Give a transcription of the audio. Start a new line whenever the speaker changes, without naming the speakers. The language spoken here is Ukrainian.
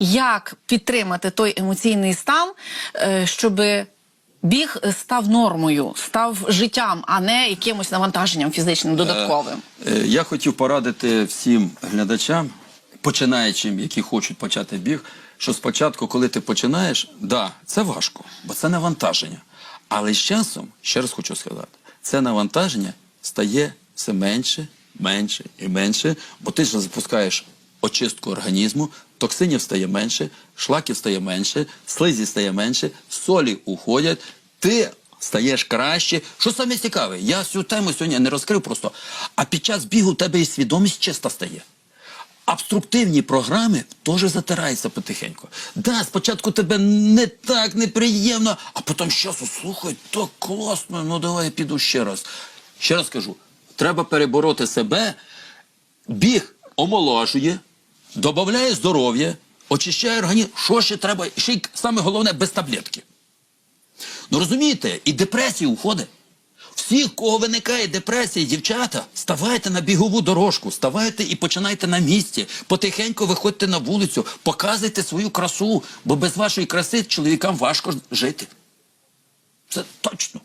як підтримати той емоційний стан, е, щоб біг став нормою, став життям, а не якимось навантаженням фізичним додатковим.
Е, Я хотів порадити всім глядачам, починаючим, які хочуть почати біг, що спочатку, коли ти починаєш, да, це важко, бо це навантаження. Але з часом, ще раз хочу сказати, це навантаження стає все менше, менше і менше, бо ти ж запускаєш очистку організму, токсинів стає менше, шлаків стає менше, слизі стає менше, солі уходять, ти стаєш краще. Що саме цікаве, я цю тему сьогодні не розкрив просто, а під час бігу у тебе і свідомість чиста стає. Обструктивні програми теж затираються потихеньку. Да, спочатку тебе не так неприємно, а потім з слухай, так класно, ну давай я піду ще раз. Ще раз кажу, треба перебороти себе, біг омолажує, додає здоров'я, очищає організм. Що ще треба? Ще й саме головне без таблетки. Ну розумієте, і депресія уходить. Всіх, кого виникає депресія, дівчата, ставайте на бігову дорожку, ставайте і починайте на місці. Потихеньку виходьте на вулицю, показуйте свою красу, бо без вашої краси чоловікам важко жити. Це точно.